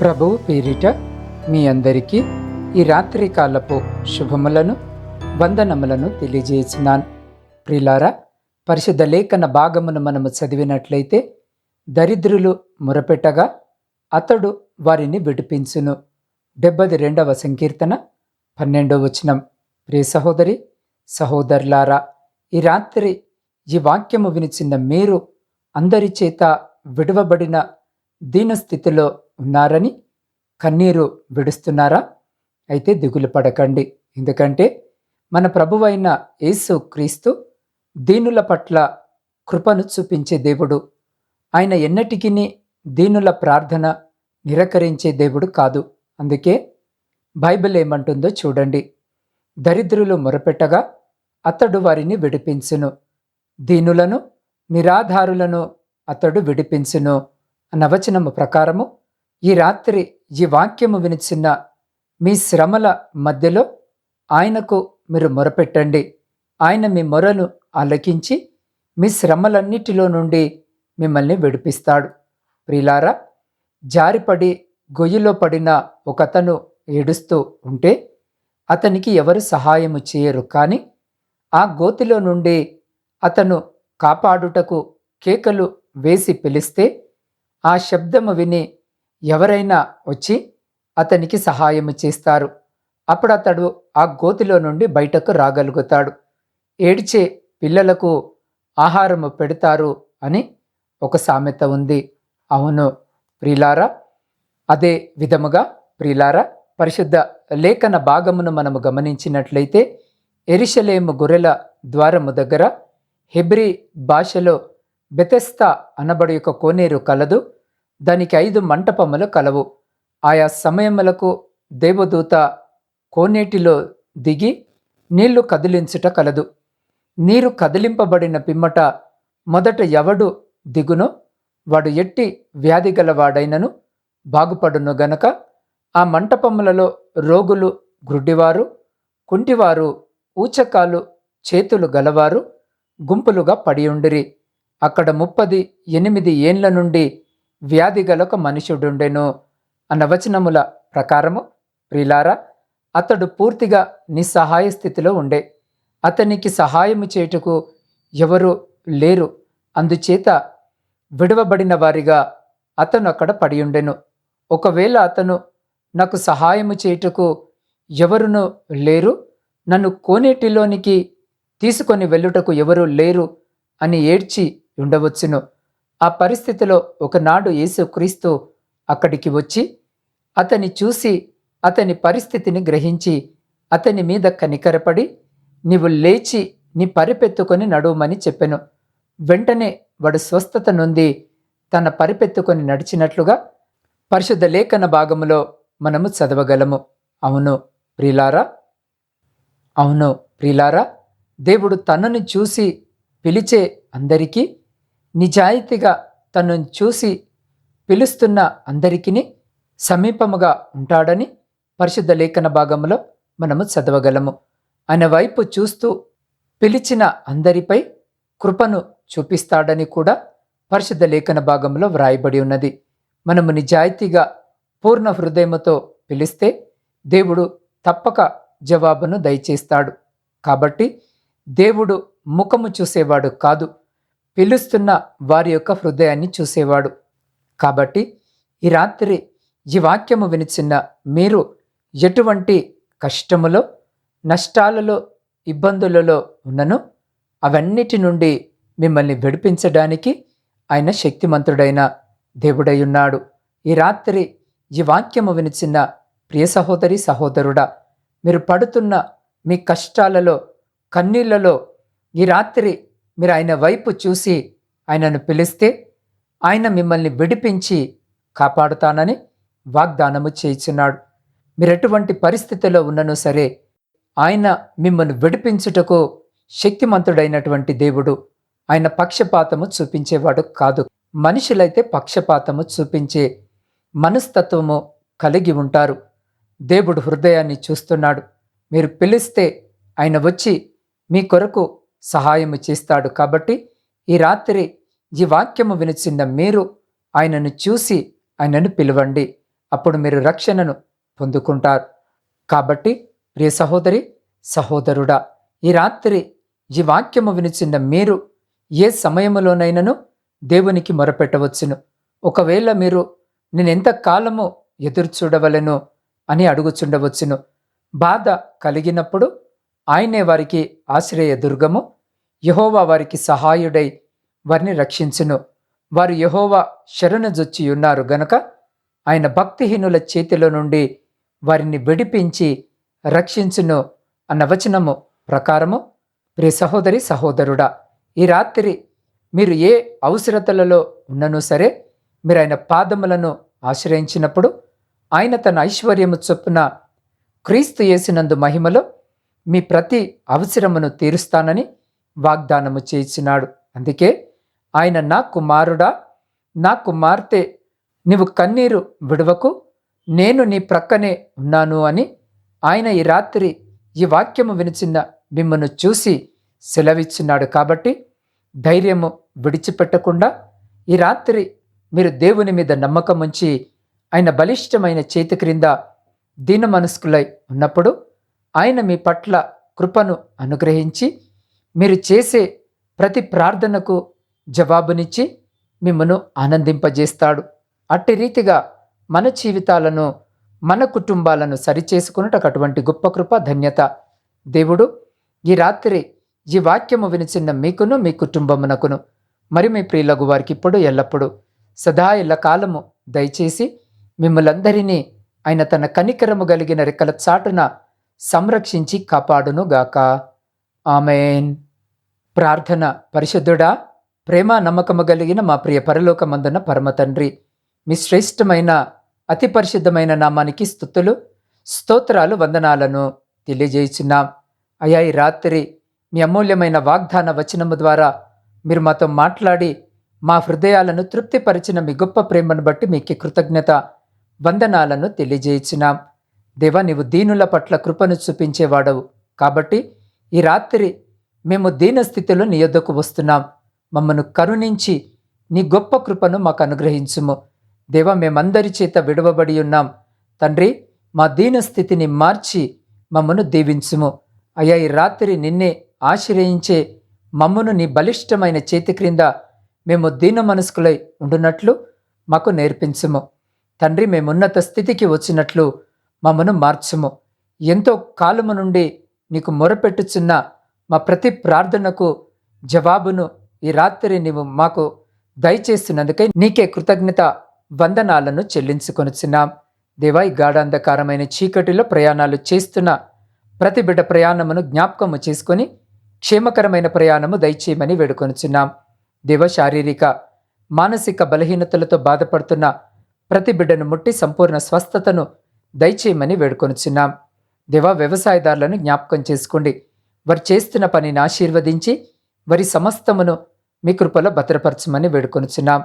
ప్రభువు పేరిట మీ అందరికీ ఈ రాత్రి కాలపు శుభములను వందనములను తెలియజేసినాను. ప్రిలారా పరిశుద్ధ లేఖన భాగమును మనము చదివినట్లయితే దరిద్రులు మొరపెట్టగా అతడు వారిని విడిపించును. డెబ్బది రెండవ సంకీర్తన పన్నెండవ వచనం. ప్రియ సహోదరి సహోదరులారా ఈ రాత్రి ఈ వాక్యము వినిచిన మీరు అందరి చేత విడవబడిన దీనస్థితిలో ఉన్నారని కన్నీరు విడుస్తున్నారా? అయితే దిగులు పడకండి. ఎందుకంటే మన ప్రభువైన యేసు క్రీస్తు దీనుల పట్ల కృపను చూపించే దేవుడు. ఆయన ఎన్నటికీ దీనుల ప్రార్థన నిరకరించే దేవుడు కాదు. అందుకే బైబిల్ ఏమంటుందో చూడండి. దరిద్రులు మొరపెట్టగా అతడు వారిని విడిపించును. దీనులను నిరాధారులను అతడు విడిపించును అన్న వచనము ప్రకారము ఈ రాత్రి ఈ వాక్యము వినిచిన మీ శ్రమల మధ్యలో ఆయనకు మీరు మొరపెట్టండి. ఆయన మీ మొరను ఆలకించి మీ శ్రమలన్నిటిలో నుండి మిమ్మల్ని విడిపిస్తాడు. ప్రిలారా జారిపడి గొయ్యిలో పడిన ఒకతను ఏడుస్తూ ఉంటే అతనికి ఎవరు సహాయము చేయరు కానీ ఆ గోతిలో నుండి అతను కాపాడుటకు కేకలు వేసి పిలిస్తే ఆ శబ్దము విని ఎవరైనా వచ్చి అతనికి సహాయం చేస్తారు. అప్పుడు అతడు ఆ గోతిలో నుండి బయటకు రాగలుగుతాడు. ఏడ్చే పిల్లలకు ఆహారము పెడతారు అని ఒక సామెత ఉంది. అవును ప్రిలారా అదే విధముగా ప్రిలారా పరిశుద్ధ లేఖన భాగమును మనము గమనించినట్లయితే ఎరిషలేము గొర్రెల ద్వారము దగ్గర హెబ్రి భాషలో బెతెస్తా అనబడి ఒక కోనేరు కలదు. దానికి ఐదు మంటపములు కలవు. ఆయా సమయములకు దేవదూత కోనేటిలో దిగి నీళ్ళు కదిలించుట కలదు. నీరు కదిలింపబడిన పిమ్మట మొదట ఎవడు దిగునో? వాడు ఎట్టి వ్యాధి గలవాడైనను బాగుపడును గనక ఆ మంటపములలో రోగులు గ్రుడ్డివారు కుంటివారు ఊచకాలు చేతులు గలవారు గుంపులుగా పడియుండిరి అక్కడ ముప్పది ఎనిమిది ఏండ్ల నుండి వ్యాధి గలొక మనుషుడుండెను అన్న వచనముల ప్రకారము ప్రిలారా అతడు పూర్తిగా నిస్సహాయ స్థితిలో ఉండే. అతనికి సహాయము చేయుటకు ఎవరు లేరు. అందుచేత విడవబడిన వారిగా అతను అక్కడ పడియుండెను. ఒకవేళ అతను నాకు సహాయము చేయుటకు ఎవరును లేరు నన్ను కోనేటిలోనికి తీసుకొని వెళ్ళుటకు ఎవరు లేరు అని ఏడ్చి ఉండవచ్చును. ఆ పరిస్థితిలో ఒకనాడు యేసుక్రీస్తు అక్కడికి వచ్చి అతని చూసి అతని పరిస్థితిని గ్రహించి అతని మీద కనికరపడి నీవు లేచి నీ పరిపెత్తుకొని నడువమని చెప్పెను. వెంటనే వాడు స్వస్థత నొంది తన పరిపెత్తుకొని నడిచినట్లుగా పరిశుద్ధ లేఖన భాగములో మనము చదవగలము. అవును ప్రిలారా? అవును ప్రిలారా? దేవుడు తనను చూసి పిలిచే అందరికీ నిజాయితీగా తనను చూసి పిలుస్తున్న అందరికీ సమీపముగా ఉంటాడని పరిశుద్ధ లేఖన భాగంలో మనము చదవగలము. ఆయన వైపు చూస్తూ పిలిచిన అందరిపై కృపను చూపిస్తాడని కూడా పరిశుద్ధ లేఖన భాగంలో వ్రాయబడి ఉన్నది. మనము నిజాయితీగా పూర్ణ హృదయముతో పిలిస్తే దేవుడు తప్పక జవాబును దయచేస్తాడు. కాబట్టి దేవుడు ముఖము చూసేవాడు కాదు. పిలుస్తున్న వారి యొక్క హృదయాన్ని చూసేవాడు. కాబట్టి ఈ రాత్రి ఈ వాక్యము వినిచిన్న మీరు ఎటువంటి కష్టములో నష్టాలలో ఇబ్బందులలో ఉన్నను అవన్నిటి నుండి మిమ్మల్ని విడిపించడానికి ఆయన శక్తిమంతుడైన దేవుడై ఉన్నాడు. ఈ రాత్రి ఈ వాక్యము వినిచిన ప్రియ సహోదరి సహోదరుడా మీరు పడుతున్న మీ కష్టాలలో కన్నీళ్ళలో ఈ రాత్రి మీరు ఆయన వైపు చూసి ఆయనను పిలిస్తే ఆయన మిమ్మల్ని విడిపించి కాపాడుతానని వాగ్దానము చేయుచున్నాడు. మీరు ఎటువంటి పరిస్థితిలో ఉన్నను సరే ఆయన మిమ్మల్ని విడిపించుటకు శక్తిమంతుడైనటువంటి దేవుడు ఆయన పక్షపాతము చూపించేవాడు కాదు. మనుషులైతే పక్షపాతము చూపించే మనస్తత్వము కలిగి ఉంటారు. దేవుడు హృదయాన్ని చూస్తున్నాడు. మీరు పిలిస్తే ఆయన వచ్చి మీ కొరకు సహాయము చేస్తాడు కాబట్టి ఈ రాత్రి ఈ వాక్యము వినిచిన మీరు ఆయనను చూసి ఆయనను పిలవండి. అప్పుడు మీరు రక్షణను పొందుకుంటారు. కాబట్టి ప్రియ సహోదరి సహోదరుడా ఈ రాత్రి ఈ వాక్యము వినిచిన మీరు ఏ సమయములోనైనను దేవునికి మొరపెట్టవచ్చును. ఒకవేళ మీరు నేనెంత కాలము ఎదురు చూడవలను అని అడుగుచుండవచ్చును. బాధ కలిగినప్పుడు ఆయనే వారికి ఆశ్రయదుర్గము యహోవా వారికి సహాయుడై వారిని రక్షించును. వారు యహోవా శరణుజొచ్చి ఉన్నారు గనక ఆయన భక్తిహీనుల చేతిలో నుండి వారిని విడిపించి రక్షించును అన్న వచనము ప్రకారము. ప్రియ సహోదరి సహోదరుడా ఈ రాత్రి మీరు ఏ అవసరతలలో ఉన్ననూ సరే మీరు ఆయన పాదములను ఆశ్రయించినప్పుడు ఆయన తన ఐశ్వర్యము చొప్పున క్రీస్తు చేసినందు మహిమలో మీ ప్రతి అవసరమును తీరుస్తానని వాగ్దానము చేసినాడు. అందుకే ఆయన నా కుమారుడా నా కుమార్తె నీవు కన్నీరు విడవకు నేను నీ ప్రక్కనే ఉన్నాను అని ఆయన ఈ రాత్రి ఈ వాక్యము వినిచిన మిమ్మను చూసి సెలవిచ్చున్నాడు కాబట్టి ధైర్యము విడిచిపెట్టకుండా ఈ రాత్రి మీరు దేవుని మీద నమ్మకం ఉంచి ఆయన బలిష్టమైన చేతి క్రింద దీన మనస్కులై ఉన్నప్పుడు ఆయన మీ పట్ల కృపను అనుగ్రహించి మీరు చేసే ప్రతి ప్రార్థనకు జవాబునిచ్చి మిమ్మను ఆనందింపజేస్తాడు. అట్టి రీతిగా మన జీవితాలను మన కుటుంబాలను సరిచేసుకున్నట్టు అటువంటి గొప్ప కృప ధన్యత. దేవుడు ఈ రాత్రి ఈ వాక్యము వినిచిన్న మీకును మీ కుటుంబమునకును మరి మీ ప్రియులకు వారికి ఇప్పుడు ఎల్లప్పుడూ సదా ఎల్ల కాలము దయచేసి మిమ్మలందరినీ ఆయన తన కనికరము కలిగిన రెక్కల చాటున సంరక్షించి కాపాడును గాక ఆమెన్. ప్రార్థన పరిశుద్ధుడా ప్రేమ నమ్మకము కలిగిన మా ప్రియ పరలోకమందున పరమతండ్రి మీ శ్రేష్టమైన అతి పరిశుద్ధమైన నామానికి స్థుతులు స్తోత్రాలు వందనాలను తెలియజేయుచున్నాం. అయా ఈ రాత్రి మీ అమూల్యమైన వాగ్దాన వచనము ద్వారా మీరు మాతో మాట్లాడి మా హృదయాలను తృప్తిపరిచిన మీ గొప్ప ప్రేమను బట్టి మీకు కృతజ్ఞత వందనాలను తెలియజేయించినాం దేవా నీవు దీనుల పట్ల కృపను చూపించేవాడవు. కాబట్టి ఈ రాత్రి మేము దీన స్థితిలో నీ యొద్దకు వస్తున్నాం. మమ్మను కరుణించి నీ గొప్ప కృపను మాకు అనుగ్రహించుము. దేవ మేమందరి చేత విడవబడి ఉన్నాం. తండ్రి మా దీన స్థితిని మార్చి మమ్మను దీవించుము. అయ్యా ఈ రాత్రి నిన్నే ఆశ్రయించే మమ్మను నీ బలిష్టమైన చేతి క్రింద మేము దీన మనస్కులై ఉండునట్లు మాకు నేర్పించుము. తండ్రి మేమున్నత స్థితికి వచ్చినట్లు మమ్మను మార్చుము. ఎంతో కాలము నుండి నీకు మొరపెట్టుచున్న మా ప్రతి ప్రార్థనకు జవాబును ఈ రాత్రి నీవు మాకు దయచేస్తున్నందుకై నీకే కృతజ్ఞత వందనాలను చెల్లించుకొనిచున్నాం. దేవా ఈ గాఢాంధకారమైన చీకటిలో ప్రయాణాలు చేస్తున్న ప్రతి బిడ్డ ప్రయాణమును జ్ఞాపకము చేసుకొని క్షేమకరమైన ప్రయాణము దయచేయమని వేడుకొనుచున్నాం. దేవ శారీరక మానసిక బలహీనతలతో బాధపడుతున్న ప్రతి బిడ్డను ముట్టి సంపూర్ణ స్వస్థతను దయచేయమని వేడుకొనుచున్నాం. దివా వ్యవసాయదారులను జ్ఞాపకం చేసుకోండి. వారు చేస్తున్న పనిని ఆశీర్వదించి వారి సమస్తమును మీ కృపలో భద్రపరచమని వేడుకొనుచున్నాం.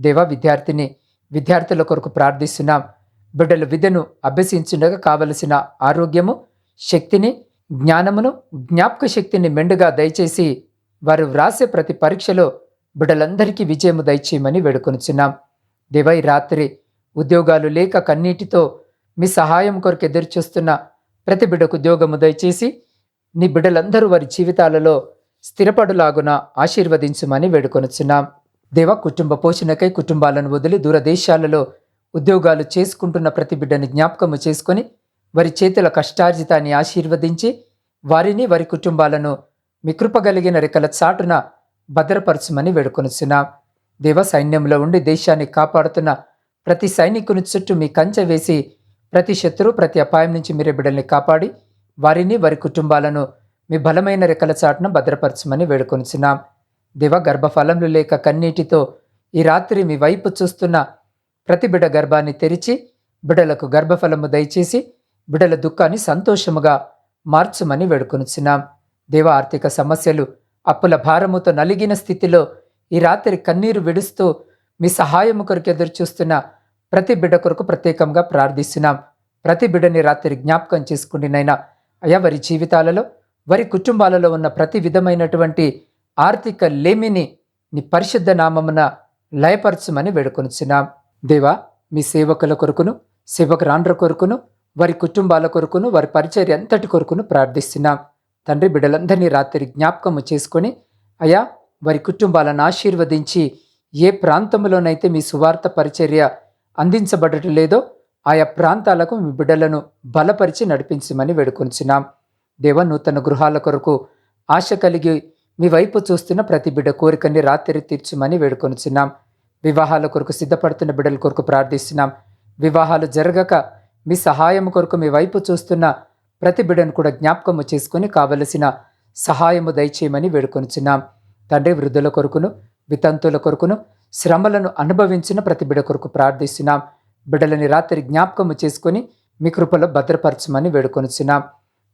దేవా విద్యార్థిని విద్యార్థుల కొరకు ప్రార్థిస్తున్నాం. బిడ్డలు విద్యను అభ్యసించుండగా కావలసిన ఆరోగ్యము శక్తిని జ్ఞానమును జ్ఞాపక శక్తిని మెండుగా దయచేసి వారు వ్రాసే ప్రతి పరీక్షలో బిడ్డలందరికీ విజయము దయచేయమని వేడుకొనుచున్నాం. దేవై రాత్రి ఉద్యోగాలు లేక కన్నీటితో మీ సహాయం కొరకు ఎదురుచూస్తున్న ప్రతి బిడ్డకు ఉద్యోగము దయచేసి నీ బిడ్డలందరూ వారి జీవితాలలో స్థిరపడులాగున ఆశీర్వదించమని వేడుకొనుచున్నాం. దేవ కుటుంబ పోషణకై కుటుంబాలను వదిలి దూరదేశాలలో ఉద్యోగాలు చేసుకుంటున్న ప్రతి బిడ్డని జ్ఞాపకము చేసుకొని వారి చేతుల కష్టార్జితాన్ని ఆశీర్వదించి వారిని వారి కుటుంబాలను మికృపగలిగిన రెక్కల చాటున భద్రపరచమని వేడుకొనుచున్నాం. దేవ సైన్యంలో ఉండి దేశాన్ని కాపాడుతున్న ప్రతి సైనికుని చుట్టూ మీ కంచె వేసి ప్రతి శత్రు ప్రతి అపాయం నుంచి మీరే బిడ్డల్ని కాపాడి వారిని వారి కుటుంబాలను మీ బలమైన రెక్కల చాటున భద్రపరచమని వేడుకొనిచున్నాం. దివ గర్భఫలములు లేక కన్నీటితో ఈ రాత్రి మీ వైపు చూస్తున్న ప్రతి బిడ్డ గర్భాన్ని తెరిచి బిడ్డలకు గర్భఫలము దయచేసి బిడ్డల దుఃఖాన్ని సంతోషముగా మార్చుమని వేడుకొనిచున్నాం. దేవ ఆర్థిక సమస్యలు అప్పుల భారముతో నలిగిన స్థితిలో ఈ రాత్రి కన్నీరు విడుస్తూ మీ సహాయము కొరకు ఎదురు చూస్తున్న ప్రతి బిడ్డ కొరకు ప్రత్యేకంగా ప్రార్థిస్తున్నాం. ప్రతి బిడ్డని రాత్రి జ్ఞాపకం చేసుకుంటున్నైనా అయా వారి జీవితాలలో వారి కుటుంబాలలో ఉన్న ప్రతి విధమైనటువంటి ఆర్థిక లేమిని నీ పరిశుద్ధ నామమున లయపరచమని వేడుకొనిచున్నాం. దేవా మీ సేవకుల కొరకును సేవకురాండ్ర కొరకును వారి కుటుంబాల కొరకును వారి పరిచర్య అంతటి కొరకును ప్రార్థిస్తున్నాం. తండ్రి బిడ్డలందరినీ రాత్రి జ్ఞాపకము చేసుకొని అయా వారి కుటుంబాలను ఆశీర్వదించి ఏ ప్రాంతంలోనైతే మీ సువార్త పరిచర్య అందించబడటం లేదో ఆయా ప్రాంతాలకు మీ బిడ్డలను బలపరిచి నడిపించమని వేడుకొంచున్నాం. దేవ నూతన గృహాల కొరకు ఆశ కలిగి మీ వైపు చూస్తున్న ప్రతి బిడ్డ కోరికని రాత్రి తీర్చుమని వేడుకొనుచున్నాం వివాహాల కొరకు సిద్ధపడుతున్న బిడ్డల కొరకు ప్రార్థిస్తున్నాం. వివాహాలు జరగక మీ సహాయం కొరకు మీ వైపు చూస్తున్న ప్రతి బిడ్డను కూడా జ్ఞాపకము చేసుకుని కావలసిన సహాయము దయచేయమని వేడుకొనుచున్నాం తండ్రి వృద్ధుల కొరకును వితంతుల కొరకును శ్రమలను అనుభవించిన ప్రతి బిడ్డ కొరకు ప్రార్థిస్తున్నాం. బిడ్డలని రాత్రి జ్ఞాపకము చేసుకొని మీ కృపలో భద్రపరచమని వేడుకొనిచున్నాం.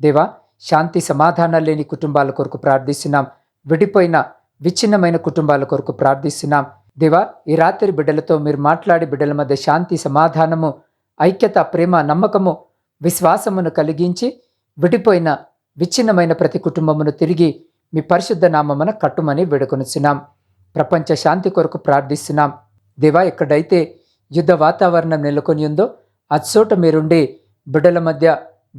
దేవా శాంతి సమాధానాలు లేని కుటుంబాల కొరకు ప్రార్థిస్తున్నాం. విడిపోయిన విచ్ఛిన్నమైన కుటుంబాల కొరకు ప్రార్థిస్తున్నాం. దేవా ఈ రాత్రి బిడ్డలతో మీరు మాట్లాడి బిడ్డల మధ్య శాంతి సమాధానము ఐక్యత ప్రేమ నమ్మకము విశ్వాసమును కలిగించి విడిపోయిన విచ్ఛిన్నమైన ప్రతి కుటుంబమును తిరిగి మీ పరిశుద్ధ నామమున కట్టుమని వేడుకొనుచున్నాం. ప్రపంచ శాంతి కొరకు ప్రార్థిస్తున్నాం. దేవా ఎక్కడైతే యుద్ధ వాతావరణం నెలకొని ఉందో అచ్చోట మీరుండి బిడ్డల మధ్య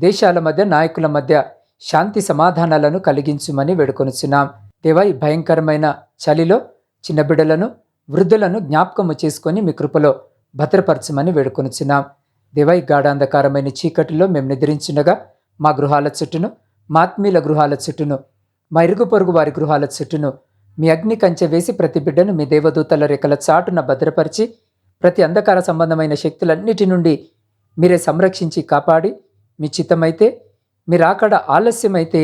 దేశాల మధ్య నాయకుల మధ్య శాంతి సమాధానాలను కలిగించుమని వేడుకొనుచున్నాం. దేవా ఈ భయంకరమైన చలిలో చిన్న బిడ్డలను వృద్ధులను జ్ఞాపకము చేసుకొని మీ కృపలో భద్రపరచమని వేడుకొనుచున్నాం. దేవా ఈ గాఢాంధకారమైన చీకటిలో మేము నిద్రించుండగా మా గృహాల చుట్టూను మా ఆత్మీయుల గృహాల చుట్టూను మా ఇరుగు పొరుగు వారి గృహాల చుట్టూను మీ అగ్ని కంచె వేసి ప్రతి బిడ్డను మీ దేవదూతల రెక్కల చాటున భద్రపరిచి ప్రతి అంధకార సంబంధమైన శక్తులన్నిటి నుండి మీరే సంరక్షించి కాపాడి మీ చిత్తమైతే మీరు అక్కడ ఆలస్యమైతే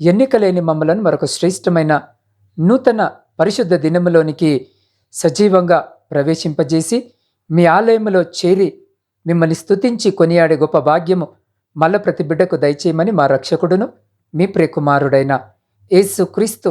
ఎన్నికలేని మమ్మలను మరొక శ్రేష్టమైన నూతన పరిశుద్ధ దినములోనికి సజీవంగా ప్రవేశింపజేసి మీ ఆలయములో చేరి మిమ్మల్ని స్తుతించి కొనియాడే గొప్ప భాగ్యము మల్ల ప్రతి బిడ్డకు దయచేయమని మా రక్షకుడును మీ ప్రియకుమారుడైన యేసు క్రీస్తు